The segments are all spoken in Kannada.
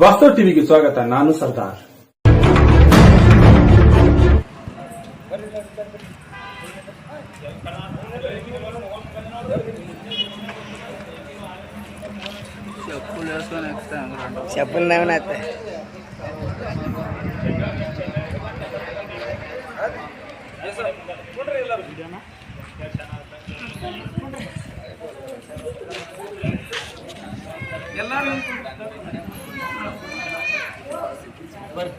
ವಾಸ್ತವ ಟಿವಿಗೆ ಸ್ವಾಗತ ನಾನು ಸರ್ದಾರ್ చెప్పులు నవ్వునత్తే But.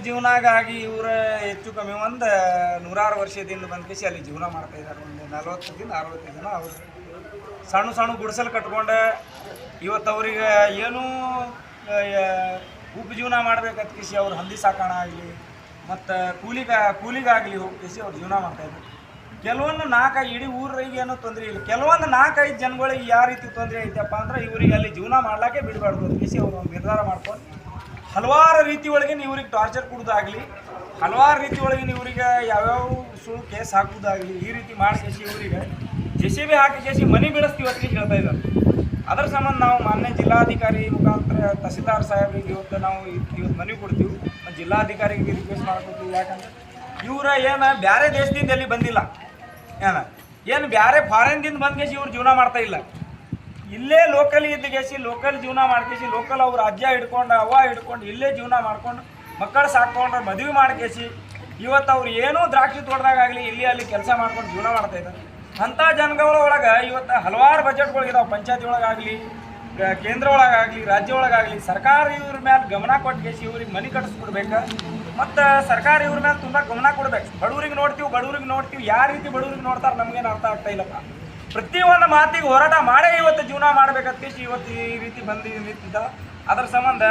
ಉಪ್ಪು ಜೀವನಾಗಾಗಿ ಇವ್ರ ಹೆಚ್ಚು ಕಮ್ಮಿ ಒಂದು ನೂರಾರು ವರ್ಷದಿಂದ ಬಂದ್ಕೇಸಿ ಅಲ್ಲಿ ಜೀವನ ಮಾಡ್ತಾ ಇದ್ದಾರೆ ಒಂದು ದಿನ ಅರವತ್ತು ಜನ ಅವರು. ಸಣ್ಣ ಸಣ್ಣ ಗುಡಿಸಲು ಕಟ್ಕೊಂಡು ಇವತ್ತು ಅವ್ರಿಗೆ ಏನೂ ಉಪಜೀವನ ಮಾಡ್ಬೇಕಂತ ಕೇಸಿ ಅವ್ರು ಹಂದಿ ಸಾಕೋಣ ಆಗಲಿ, ಮತ್ತು ಕೂಲಿಗ, ಕೂಲಿಗಾಗಲಿ ಹೋಗ್ತಿಸಿ ಅವ್ರು ಜೀವನ ಮಾಡ್ತಾಯಿದ್ರು ಕೆಲವೊಂದು ನಾಲ್ಕೈದು ಇಡೀ ಊರಿಗೆ ಏನೂ ತೊಂದರೆ ಇಲ್ಲ. ಕೆಲವೊಂದು ನಾಲ್ಕೈದು ಜನಗಳಿಗೆ ಯಾವ ರೀತಿ ತೊಂದರೆ ಐತಪ್ಪ ಅಂದ್ರೆ ಇವರಿಗೆ ಅಲ್ಲಿ ಜೀವನ ಮಾಡ್ಲಾಕೆ ಬಿಡಬಾರ್ದು ಅಂತ ಕೇಸಿ ಅವರು ನಿರ್ಧಾರ ಮಾಡ್ಕೊಂಡು ಹಲವಾರು ರೀತಿ ಒಳಗೆ ಇವ್ರಿಗೆ ಟಾರ್ಚರ್ ಕೊಡೋದಾಗಲಿ, ಹಲವಾರು ರೀತಿ ಒಳಗೆ ಇವ್ರಿಗೆ ಯಾವ್ಯಾವ ಸುಳ್ಳು ಕೇಸ್ ಹಾಕೋದಾಗಲಿ, ಈ ರೀತಿ ಮಾಡಿಸಿ ಇವರಿಗೆ ಜೆ ಸಿ ಬಿ ಹಾಕಿ ಕೇಸಿ ಮನೆ ಬೀಳಿಸ್ತೀವಿ ಅಂತ ಹೇಳ್ತಾ ಇದ್ದಾರೆ. ಅದರ ಸಂಬಂಧ ನಾವು ಮಾನ್ಯ ಜಿಲ್ಲಾಧಿಕಾರಿ ಮುಖಾಂತರ ತಹಸೀಲ್ದಾರ್ ಸಾಹೇಬ್ರಿಗೆ ಇವತ್ತು ನಾವು ಇವ್- ಇವತ್ತು ಮನವಿ ಕೊಡ್ತೀವಿ. ಜಿಲ್ಲಾಧಿಕಾರಿಗೆ ರಿಕ್ವೆಸ್ಟ್ ಮಾಡ್ಕೊತೀವಿ ಯಾಕಂದ್ರೆ ಇವರ ಏನು ಬೇರೆ ದೇಶದಿಂದ ಎಲ್ಲಿ ಬಂದಿಲ್ಲ. ಏನ? ಏನು ಬೇರೆ ಫಾರಿನ್ದಿಂದ ಬಂದ್ಕೇಸಿ ಇವ್ರು ಜೀವನ ಮಾಡ್ತಾ ಇಲ್ಲ. ಇಲ್ಲೇ ಲೋಕಲ್ ಇದ್ದಗೇಸಿ ಲೋಕಲ್ ಜೀವನ ಮಾಡ್ಕೇಸಿ ಲೋಕಲ್ ಅವ್ರ ಅಜ್ಜ ಹಿಡ್ಕೊಂಡು, ಅವ್ವ ಹಿಡ್ಕೊಂಡು, ಇಲ್ಲೇ ಜೀವನ ಮಾಡ್ಕೊಂಡು ಮಕ್ಕಳು ಸಾಕೊಂಡ್ರೆ ಮದುವೆ ಮಾಡ್ಕೇಸಿ. ಇವತ್ತು ಅವ್ರು ಏನೂ ದ್ರಾಕ್ಷಿ ತೋಟದಾಗಲಿ ಇಲ್ಲಿ ಅಲ್ಲಿ ಕೆಲಸ ಮಾಡ್ಕೊಂಡು ಜೀವನ ಮಾಡ್ತಾ ಇದ್ದಾರೆ ಅಂಥ ಜನಗಳ ಒಳಗೆ ಇವತ್ತು ಹಲವಾರು ಬಜೆಟ್ಗಳಿದಾವೆ ಪಂಚಾಯತಿ ಒಳಗಾಗಲಿ ಕೇಂದ್ರ ಒಳಗಾಗಲಿ ರಾಜ್ಯ ಒಳಗಾಗಲಿ ಸರ್ಕಾರ ಇವ್ರ ಮೇಲೆ ಗಮನ ಕೊಟ್ಟು ಇವ್ರಿಗೆ ಮನೆ ಕಟ್ಟಿಸ್ಬಿಡ್ಬೇಕು ಮತ್ತು ಸರ್ಕಾರ ಇವ್ರ ಮೇಲೆ ತುಂಬ ಗಮನ ಕೊಡ್ಬೇಕು. ಬಡವ್ರಿಗೆ ನೋಡ್ತೀವಿ ಬಡವ್ರಿಗೆ ನೋಡ್ತೀವಿ. ಯಾವ ರೀತಿ ಬಡವ್ರಿಗೆ ನೋಡ್ತಾರೆ ನಮಗೇನು ಅರ್ಥ ಆಗ್ತಾ ಇಲ್ಲಪ್ಪ. ಪ್ರತಿಯೊಂದು ಮಾತಿಗೆ ಹೋರಾಟ ಮಾಡೇ ಇವತ್ತು ಜೀವನ ಮಾಡ್ಬೇಕಂತ ಇವತ್ತು ಈ ರೀತಿ ಬಂದು ನಿಂತಿದ್ದ ಅದ್ರ ಸಂಬಂಧ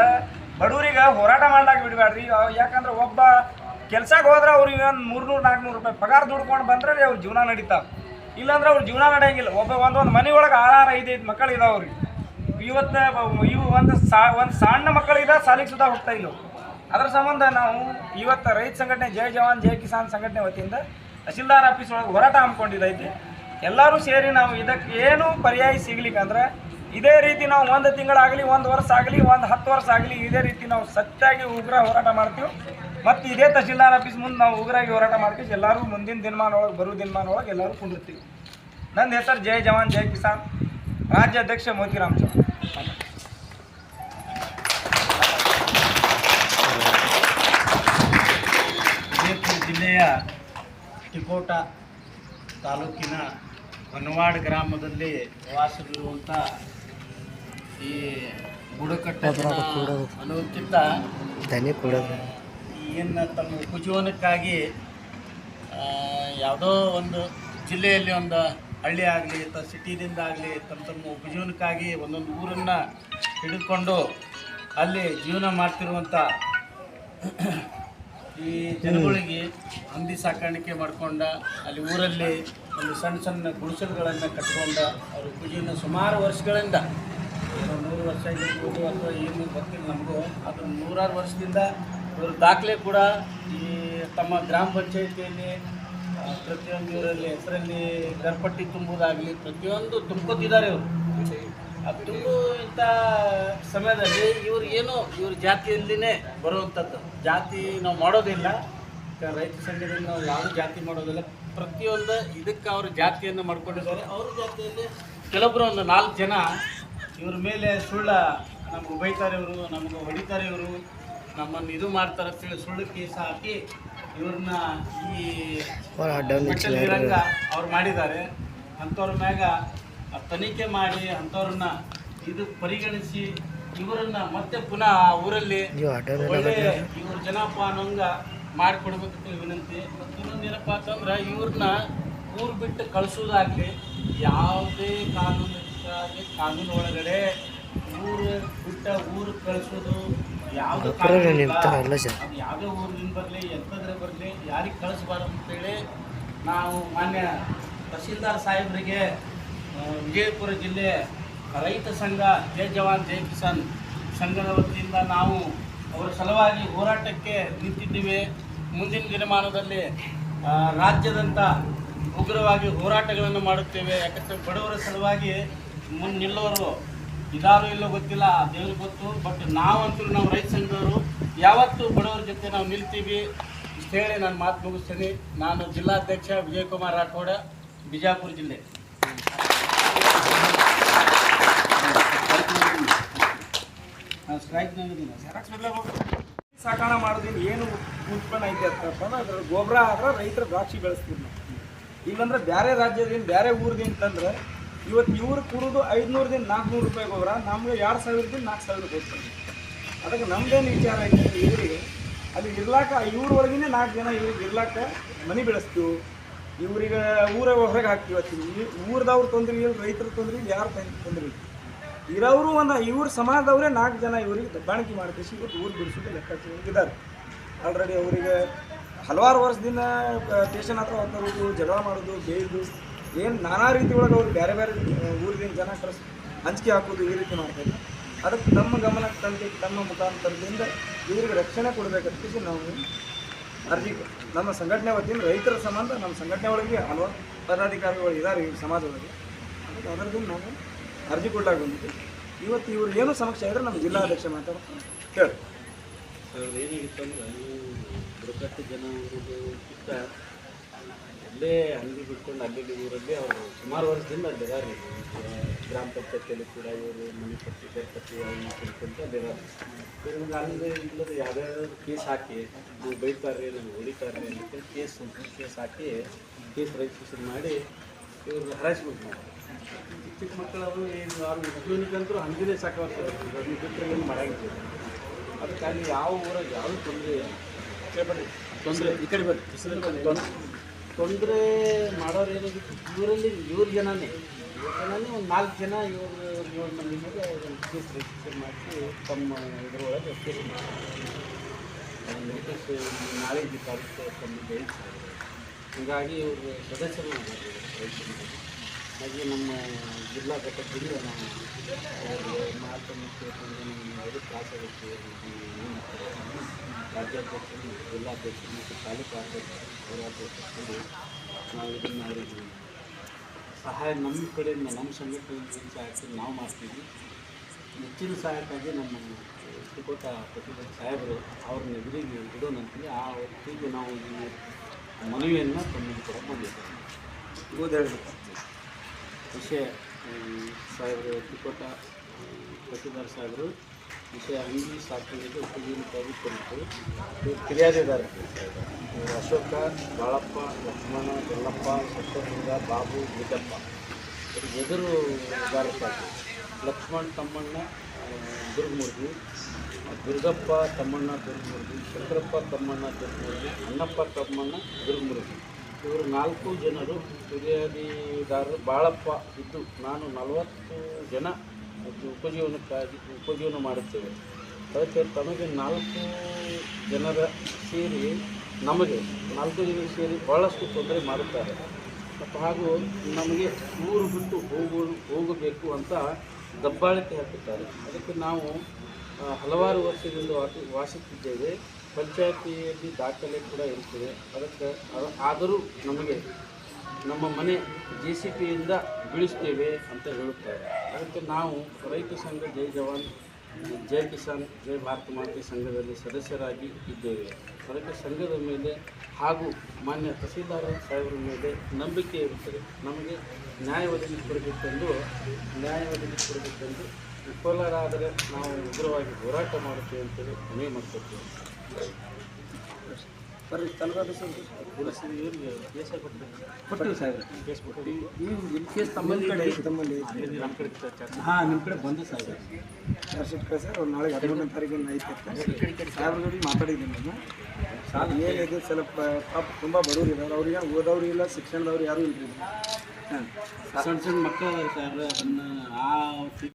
ಬಡವರಿಗೆ ಹೋರಾಟ ಮಾಡ್ಲಾಕ ಬಿಡಬೇಡ್ರಿ ಯಾಕಂದ್ರೆ ಒಬ್ಬ ಕೆಲ್ಸಕ್ಕೆ ಹೋದ್ರೆ ಅವ್ರಿಗೆ ಒಂದು ಮೂರ್ನೂರು, ನಾಲ್ಕುನೂರು ರೂಪಾಯಿ ಪಗಾರ ದುಡ್ಕೊಂಡು ಬಂದ್ರೆ ಅವ್ರ ಜೀವನ ನಡೀತಾವ ಇಲ್ಲಾಂದ್ರೆ ಅವ್ರ ಜೀವನ ನಡೆಯಂಗಿಲ್ಲ. ಒಬ್ಬ ಒಂದೊಂದು ಮನೆ ಒಳಗೆ ಆರಾರು ಐದು ಮಕ್ಕಳು ಇದಾವೆ ಅವ್ರಿಗೆ. ಇವತ್ತು ಇವು ಒಂದು ಸಾ, ಒಂದು ಸಣ್ಣ ಮಕ್ಕಳಿದ ಸಾಲಿಗೆ ಸುಧಾ ಹೋಗ್ತಾ ಇಲ್ಲ ಅದ್ರ ಸಂಬಂಧ ನಾವು ಇವತ್ತು ರೈತ ಸಂಘಟನೆ, ಜೈ ಜವಾನ್, ಜೈ ಕಿಸಾನ್ ಸಂಘಟನೆ ವತಿಯಿಂದ ತಹಸೀಲ್ದಾರ್ ಆಫೀಸ್ ಒಳಗೆ ಹೋರಾಟ ಹಮ್ಮಿಕೊಂಡಿದ್ದೈತಿ ಎಲ್ಲರೂ ಸೇರಿ ನಾವು ಇದಕ್ಕೆ ಏನು ಪರ್ಯಾಯ ಸಿಗ್ಲಿಕ್ಕಂದ್ರೆ ಇದೇ ರೀತಿ ನಾವು ಒಂದು ತಿಂಗಳಾಗಲಿ, ಒಂದು ವರ್ಷ ಆಗಲಿ ಒಂದು ಹತ್ತು ವರ್ಷ ಆಗಲಿ ಇದೇ ರೀತಿ ನಾವು ಸತ್ಯಾಗಿ ಉಗ್ರ ಹೋರಾಟ ಮಾಡ್ತೀವಿ. ಮತ್ತು ಇದೇ ತಹಶೀಲ್ದಾರ್ ಆಫೀಸ್ ಮುಂದೆ ನಾವು ಉಗ್ರಾಗಿ ಹೋರಾಟ ಮಾಡ್ತೀವಿ. ಎಲ್ಲರೂ ಮುಂದಿನ ದಿನಮಾನೊಳಗೆ ಬರೋ ಎಲ್ಲರೂ ಕುಂಡಿರ್ತೀವಿ ನನ್ನ ಹೆಸರು ಜೈ ಜವಾನ್, ಜೈ ಕಿಸಾನ್. ರಾಜ್ಯ ಅಧ್ಯಕ್ಷ ಮೋತಿರಾಮ್ ಚೌಹಾಣ್. ಜಿಲ್ಲೆಯ ತಿಕೋಟ ತಾಲೂಕಿನ ಹೊನ್ನವಾಡ ಗ್ರಾಮದಲ್ಲಿ ವಾಸವಿರುವಂಥ ಈ ಅನ್ನೋದಕ್ಕಿಂತ ಏನು ತಮ್ಮ ಉಪಜೀವನಕ್ಕಾಗಿ ಯಾವುದೋ ಒಂದು ಜಿಲ್ಲೆಯಲ್ಲಿ ಒಂದು ಹಳ್ಳಿ ಆಗಲಿ ಅಥವಾ ಸಿಟಿದಿಂದ ಆಗಲಿ ತಮ್ಮ ತಮ್ಮ ಉಪಜೀವನಕ್ಕಾಗಿ ಒಂದೊಂದು ಊರನ್ನು ಹಿಡಿದುಕೊಂಡು ಅಲ್ಲಿ ಜೀವನ ಮಾಡ್ತಿರುವಂಥ ಈ ಜನಗಳಿಗೆ ಹಂದಿ ಸಾಕಾಣಿಕೆ ಮಾಡಿಕೊಂಡ, ಅಲ್ಲಿ ಊರಲ್ಲಿ ಒಂದು ಸಣ್ಣ ಸಣ್ಣ ಗುಡಿಸಲುಗಳನ್ನು ಕಟ್ಕೊಂಡ ಅವರು ಉಪಜೀವನ ಸುಮಾರು ವರ್ಷಗಳಿಂದ ನೂರು ವರ್ಷ ಇರ್ಬೋದು ಅಥವಾ ಏನು ಗೊತ್ತಿಲ್ಲ ನಮಗೂ ಅದು ನೂರಾರು ವರ್ಷದಿಂದ ಇವರು ದಾಖಲೆ ಕೂಡ ಈ ತಮ್ಮ ಗ್ರಾಮ ಪಂಚಾಯಿತಿಯಲ್ಲಿ ಪ್ರತಿಯೊಂದು ಇವರಲ್ಲಿ ಹೆಸರಲ್ಲಿ ಗರ್ಪಟ್ಟಿ ತುಂಬುವುದಾಗಲಿ ಪ್ರತಿಯೊಂದು ತುಂಬ್ಕೊತಿದ್ದಾರೆ ಇವರು. ಆ ಇಂಥ ಸಮಯದಲ್ಲಿ ಇವ್ರು ಏನು ಇವ್ರ ಜಾತಿಯಲ್ಲಿನೇ ಬರುವಂಥದ್ದು. ಜಾತಿ ನಾವು ಮಾಡೋದಿಲ್ಲ. ರೈತ ಸಂಘದಲ್ಲಿ ನಾವು ಯಾವ ಜಾತಿ ಮಾಡೋದಿಲ್ಲ. ಪ್ರತಿಯೊಂದು ಇದಕ್ಕೆ ಅವರು ಜಾತಿಯನ್ನು ಮಾಡ್ಕೊಂಡಿದ್ದಾರೆ. ಅವ್ರ ಜಾತಿಯಲ್ಲಿ ಕೆಲವೊಬ್ಬರು ಒಂದು ನಾಲ್ಕು ಜನ ಇವ್ರ ಮೇಲೆ ಸುಳ್ಳ ನಮ್ಗೆ ಬೈತಾರೆ ಇವರು ನಮ್ಗೆ ಹೊಡಿತಾರೆ ಇವರು ನಮ್ಮನ್ನು ಇದು ಮಾಡ್ತಾರೆ ಅಂತೇಳಿ ಸುಳ್ಳು ಕೇಸ್ ಹಾಕಿ ಇವ್ರನ್ನ ಈ ಅವ್ರು ಮಾಡಿದ್ದಾರೆ. ಅಂಥವ್ರ ಮ್ಯಾಗ ತನಿಖೆ ಮಾಡಿ ಅಂಥವ್ರನ್ನ ಇದು ಪರಿಗಣಿಸಿ ಇವರನ್ನ ಮತ್ತೆ ಪುನಃ ಆ ಊರಲ್ಲಿ ಒಳ್ಳೆ ಇವ್ರ ಜನಪ ಅನ್ನೋಂಗ ಮಾಡಿಕೊಡ್ಬೇಕಂತ ವಿನಂತಿ. ಮತ್ತು ಇನ್ನೊಂದು ಏನಪ್ಪ ಅಂತಂದ್ರೆ ಇವ್ರನ್ನ ಊರು ಬಿಟ್ಟು ಕಳಿಸೋದಾಗಲಿ ಯಾವುದೇ ಕಾನೂನು ಕಾನೂನು ಒಳಗಡೆ ಊರು ಬಿಟ್ಟ ಊರು ಕಳಿಸೋದು ಯಾವುದೇ ಯಾವುದೇ ಊರಿನಿಂದ ಬರಲಿ ಎಂಥದ್ರೆ ಬರಲಿ ಯಾರಿಗೆ ಕಳಿಸ್ಬಾರ್ದು ಅಂತೇಳಿ ನಾವು ಮಾನ್ಯ ತಹಸೀಲ್ದಾರ್ ಸಾಹೇಬರಿಗೆ ವಿಜಯಪುರ ಜಿಲ್ಲೆ ರೈತ ಸಂಘ, ಜೈ ಜವಾನ್, ಜೈ ಕಿಸಾನ್ ಸಂಘದ ವತಿಯಿಂದ ನಾವು ಅವರ ಸಲುವಾಗಿ ಹೋರಾಟಕ್ಕೆ ನಿಂತಿದ್ದೇವೆ. ಮುಂದಿನ ದಿನಮಾನದಲ್ಲಿ ರಾಜ್ಯದಂಥ ಉಗ್ರವಾಗಿ ಹೋರಾಟಗಳನ್ನು ಮಾಡುತ್ತೇವೆ. ಯಾಕಂದರೆ ಬಡವರ ಸಲುವಾಗಿ ಮುನ್ ನಿಲ್ಲೋರು ಇದಾರು ಇಲ್ಲೋ ಗೊತ್ತಿಲ್ಲ ದೇವ್ರಿಗೆ ಗೊತ್ತು. ಬಟ್ ನಾವಂತೂ ನಾವು ರೈತ ಸಂಘದವರು, ಯಾವತ್ತೂ ಬಡವರ ಜೊತೆ ನಾವು ನಿಲ್ತೀವಿ ಇಷ್ಟು ನಾನು ಮಾತು ಮುಗಿಸ್ತೀನಿ. ನಾನು ಜಿಲ್ಲಾಧ್ಯಕ್ಷ ವಿಜಯಕುಮಾರ್ ರಾಠೋಡ, ಬಿಜಾಪುರ ಜಿಲ್ಲೆ. ಸ್ಟ್ರೈಕ್ನಾಗಿದ್ದೀನಿ ಸಾಕಾಣ ಮಾಡೋದ್ರಿಂದ ಏನು ಉತ್ಪನ್ನ ಐತೆ ಅಂತಪ್ಪ ಅದ್ರ ಗೊಬ್ಬರ ಆದ್ರೆ ರೈತರು ದ್ರಾಕ್ಷಿ ಬೆಳೆಸ್ತೀವಿ ನಾವು. ಇಲ್ಲಂದ್ರೆ ಬೇರೆ ರಾಜ್ಯದಿಂದ ಬೇರೆ ಊರ್ದಿಂದ ತಂದ್ರೆ ಇವತ್ತು ಇವ್ರು ಕುಡಿದು ಐದುನೂರದಿಂದ ನಾಲ್ಕುನೂರು ರೂಪಾಯಿ ಗೊಬ್ಬರ, ನಮ್ಗೆ ಎರಡು ಸಾವಿರದಿಂದ ನಾಲ್ಕು ಸಾವಿರ ಕೊಡ್ತಾರೆ ಅದಕ್ಕೆ ನಮ್ದೇನು ವಿಚಾರ ಐತೆ ಇವರಿಗೆ ಅಲ್ಲಿ ಇರ್ಲಾಕ ಇವ್ರವರೆಗಿನೇ ನಾಲ್ಕು ಜನ ಇವ್ರಿಗೆ ಇರ್ಲಾಕ ಮನೆ ಬೆಳೆಸ್ತೀವಿ. ಇವ್ರಿಗೆ ಊರ ಹೊರಗೆ ಹಾಕ್ತೀವಿ ಊರ್ದವ್ರು ತೊಂದ್ರೆ ಇಲ್ಲ, ರೈತರ ತೊಂದ್ರೆ ಇಲ್ಲ, ಯಾರು ತೊಂದರೆ ಇಲ್ಲ. ಇರೋರು ಒಂದು ಇವ್ರ ಸಮಾಜದವರೇ ನಾಲ್ಕು ಜನ ಇವರಿಗೆ ದಬ್ಬಾಣಿಕೆ ಮಾಡ್ಕೇಸಿ ಇವತ್ತು ಊರು ಬಿಡಿಸೋದು ಲೆಕ್ಕಾಚಾರ ಇದ್ದಾರೆ ಆಲ್ರೆಡಿ ಅವರಿಗೆ ಹಲವಾರು ವರ್ಷದಿಂದ ಸ್ಟೇಷನ್ ಹತ್ರ ಹೋಗ್ತಾರೋದು ಜಗಳ ಮಾಡೋದು, ಬೇಯ್ದು, ಏನು ನಾನಾ ರೀತಿ ಒಳಗೆ ಅವ್ರು ಬೇರೆ ಬೇರೆ ಊರಿನ ಜನ ಕಳಿಸ್ ಹಂಚಿಕೆ ಹಾಕೋದು ಈ ರೀತಿ ಮಾಡ್ತಾರೆ ಅದಕ್ಕೆ ನಮ್ಮ ಗಮನಕ್ಕೆ ತಂದು, ತಮ್ಮ ಮುಖಾಂತರದಿಂದ ಇವರಿಗೆ ರಕ್ಷಣೆ ಕೊಡಬೇಕಂತ ನಾವು ಅರ್ಜಿ ನಮ್ಮ ಸಂಘಟನೆ ವತಿಯಿಂದ ರೈತರ ಸಂಬಂಧ ನಮ್ಮ ಸಂಘಟನೆ ಒಳಗೆ ಹಲವಾರು ಪದಾಧಿಕಾರಿಗಳು ಇದ್ದಾರೆ ಈ ಸಮಾಜದೊಳಗೆ. ಅದರದಿಂದ ನಾವು ಅರ್ಜಿ ಕೊಡ್ಲಾಗ ಬಂದಿದ್ದು ಇವತ್ತು ಇವರು ಏನು ಸಮಸ್ಯೆ ಆದರೆ ನಮ್ಮ ಜಿಲ್ಲಾಧ್ಯಕ್ಷ ಮಾತಾಡ್ತಾರೆ. ಹೇಳಿ. ಏನಾಗಿತ್ತು ಅಂದ್ರೆ ನೀವು ಬುಡಕಟ್ಟು ಜನ ಕಿತ್ತ ಅಲ್ಲೇ ಅಂಗಡಿ ಬಿಟ್ಕೊಂಡು ಅಲ್ಲಿ ಊರಲ್ಲಿ ಅವರು ಸುಮಾರು ವರ್ಷದಿಂದ ಅಲ್ಲಿದ್ದಾರೆ ಗ್ರಾಮ ಪಂಚಾಯತಿಯಲ್ಲಿ ಕೂಡ ಇವರು ಮನೆ ಪಟ್ಟಿ ಪಟ್ಟಿ ಅವನ್ನ ತಿಳ್ಕೊಂಡು ಅಲ್ಲಿದ್ದಾರೆ ಇವ್ರಿಗೆ ಅಲ್ಲಿ ಇಲ್ಲದ ಯಾವ್ಯಾವ ಕೇಸ್ ಹಾಕಿ ನೀವು ಬೈತಾರೆ ನೀವು ಹೊಡಿತಾರೆ ಅಂತ ಕೇಸ್ ಕೇಸ್ ಹಾಕಿ ಕೇಸ್ ರಿಜಿಸ್ಟ್ರೇಷನ್ ಮಾಡಿ ಇವ್ರು ಹರಾಜ್ಮೆಂಟ್ ಮಾಡ್ತಾರೆ ಚಿಕ್ಕ ಮಕ್ಕಳು ಅವರು ಏನು ಅವ್ರು ಜೀವನಕ್ಕಂತೂ ಹಂಗಿನೇ ಸಾಕಾಗ್ತದೆ. ಅದನ್ನ ಬಿಟ್ಟರೆ ಏನು ಮಾಡೋಂಗಿಲ್ಲ. ಅದಕ್ಕೆ ಅಲ್ಲಿ ಯಾವ ಊರಾಗ ಯಾವ ತೊಂದರೆ ತೊಂದರೆ ಈ ಕಡೆ ಬರ್ರಿ. ತೊಂದರೆ ಮಾಡೋರು ಏನಾಗಿತ್ತು ಇವರಲ್ಲಿ ಇವ್ರ ಜನನೇ. ಇವ್ರ ಜನನೇ ಒಂದು ನಾಲ್ಕು ಜನ ಇವರು ಏಳು ಮಂದಿ ಮೇಲೆ ಒಂದು ಕೇಸ್ ರಿಜಿಸ್ಟರ್ ಮಾಡಿಸಿ ತಮ್ಮ ಇದರೊಳಗೆ ಕೇಸ್ ಮಾಡಿ ನಾಳೆ ತಾರೀಕು ತಮ್ಮ ಹೀಗಾಗಿ ಇವರು ರೈತರು ಹಾಗೆ ನಮ್ಮ ಜಿಲ್ಲಾ ಘಟಕದಿಂದ ನಾವು ಮಾತನ್ನು ಆಗುತ್ತೆ ರಾಜ್ಯಾಧ್ಯಕ್ಷರು, ಜಿಲ್ಲಾಧ್ಯಕ್ಷರು ಮತ್ತು ತಾಲೂಕು ಅಧ್ಯಕ್ಷರು ನಾವು ಇದನ್ನು ಅವರಿಗೆ ಸಹಾಯ ನಮ್ಮ ಕಡೆಯಿಂದ ನಮ್ಮ ಸಂಘಟನೆಯಿಂದ ಸಹಾಯಕ್ಕೆ ನಾವು ಮಾಡ್ತೀವಿ. ಹೆಚ್ಚಿನ ಸಹಾಯಕ್ಕಾಗಿ ನಮ್ಮ ಶ್ರೀಕೋಟ ಪ್ರತಿಭಟನೆ ಸಾಹೇಬರು ಅವ್ರನ್ನ ಎದುರಿಗೆ ಇಡೋಣಂತೀವಿ. ಆ ಹೊತ್ತಿಗೆ ನಾವು ಈ ಮನವಿಯನ್ನು ತಮ್ಮಿಗೆ ಕೂಡ ಓದ್ ಹೇಳ್ಬೇಕು ವಿಷಯ ಸಾಹೇಬರು ತಿಕೋಟ ತಹಸೀಲ್ದಾರ್ ಸಾಹೇಬರು ವಿಷಯ ಅಂಗಿ ಸಾಕಿದ್ದು ಉಪಜೀವನಕ್ಕಾಗಿ ಕುರಿತು ಇವರು ಫಿರ್ಯಾದಿದ್ದಾರೆ ಇವರು ಅಶೋಕ ಬಾಳಪ್ಪ ಲಕ್ಷ್ಮಣ ಯಲ್ಲಪ್ಪ ಸತ್ಯಲಿಂಗ ಬಾಬು ಗೀತಪ್ಪ ಇವ್ರಿಗೆ ಎದುರು ಇದಾರಪ್ಪಾಗಿ ಲಕ್ಷ್ಮಣ್ ತಮ್ಮಣ್ಣ ದುರ್ಗಮೂರ್ತಿ. ದುರ್ಗಪ್ಪ ತಮ್ಮಣ್ಣ ದುರ್ಗಮೂರ್ತಿ ಶಂಕರಪ್ಪ ತಮ್ಮಣ್ಣ ದುರ್ಗಮೂರ್ತಿ ಅಣ್ಣಪ್ಪ ತಮ್ಮಣ್ಣ ದುರ್ಗಮೂರ್ತಿ ಇವರು ನಾಲ್ಕು ಜನರು ಫಿರ್ಯಾದಿದಾರರು ಬಾಳಪ್ಪ ಇದ್ದು ನಾನು ನಲವತ್ತು ಜನ ಉಪಜೀವನಕ್ಕಾಗಿ ಉಪಜೀವನ ಮಾಡುತ್ತೇವೆ. ಅದಕ್ಕೆ ತಮಗೆ ನಾಲ್ಕು ಜನರ ಸೇರಿ ನಮಗೆ ನಾಲ್ಕು ಜನ ಸೇರಿ ಭಾಳಷ್ಟು ತೊಂದರೆ ಮಾಡುತ್ತಾರೆ. ಮತ್ತು ಹಾಗೂ ನಮಗೆ ಊರು ಬಿಟ್ಟು ಹೋಗು ಹೋಗಬೇಕು ಅಂತ ದಬ್ಬಾಳಿಕೆ ಹಾಕುತ್ತಾರೆ. ಅದಕ್ಕೆ ನಾವು ಹಲವಾರು ವರ್ಷದಿಂದ ವಾಸಿ, ವಾಸಿಸುತ್ತಿದ್ದೇವೆ. ಪಂಚಾಯತಿಯಲ್ಲಿ ದಾಖಲೆ ಕೂಡ ಇರುತ್ತದೆ. ಅದಕ್ಕೆ ಅದ- ಆದರೂ ನಮಗೆ ನಮ್ಮ ಮನೆ ಜೆ ಸಿ ಪಿಯಿಂದ ಬೀಳಿಸ್ತೇವೆ ಅಂತ ಹೇಳುತ್ತಾರೆ. ಅದಕ್ಕೆ ನಾವು ರೈತ ಸಂಘ ಜೈ ಜವಾನ್, ಜೈ ಕಿಸಾನ್, ಜೈ ಭಾರತ ಮಾತೆ ಸಂಘದಲ್ಲಿ ಸದಸ್ಯರಾಗಿ ಇದ್ದೇವೆ. ಅದಕ್ಕೆ ಸಂಘದ ಮೇಲೆ ಹಾಗೂ ಮಾನ್ಯ ತಹಸೀಲ್ದಾರ್ ಸಾಹೇಬರ ಮೇಲೆ ನಂಬಿಕೆ ಇರುತ್ತದೆ. ನಮಗೆ ನ್ಯಾಯ ಒದಗಿಸಿಕೊಡಬೇಕೆಂದು ನ್ಯಾಯ ಒದಗಿಸಿಕೊಡಬೇಕೆಂದು ವಿಫಲರಾದರೆ ನಾವು ಉಗ್ರವಾಗಿ ಹೋರಾಟ ಮಾಡುತ್ತೇವೆ ಅಂತೇಳಿ ಪೊಲೀಸ್ ಇವರಿಗೆ ಕೇಸ ಸಾಹೇಬ್ರೆ. ನಮ್ಮ ನಿಮ್ಮ ಕಡೆ ಬಂದು ಸಾಹೇಬ್ರೆ ಕಳಿಸ್ಯಾರ ಅವ್ರು ನಾಳೆ ಸಾಹೇಬ್ರ ಮಾತಾಡಿದ್ದೀನಿ ನಾನು ಏನಿದೆ ಸ್ವಲ್ಪ ಪಾಪ ತುಂಬ ಬಡವ್ರು ಇದಾರೆ. ಅವ್ರಿಗೆ ಓದೋರು ಇಲ್ಲ, ಶಿಕ್ಷಣದವ್ರು ಯಾರು ಇಲ್ಲ. ಹಾಂ. ಸಣ್ಣ ಸಣ್ಣ ಮಕ್ಕಳು ಸರ್ ಅದನ್ನ ಆ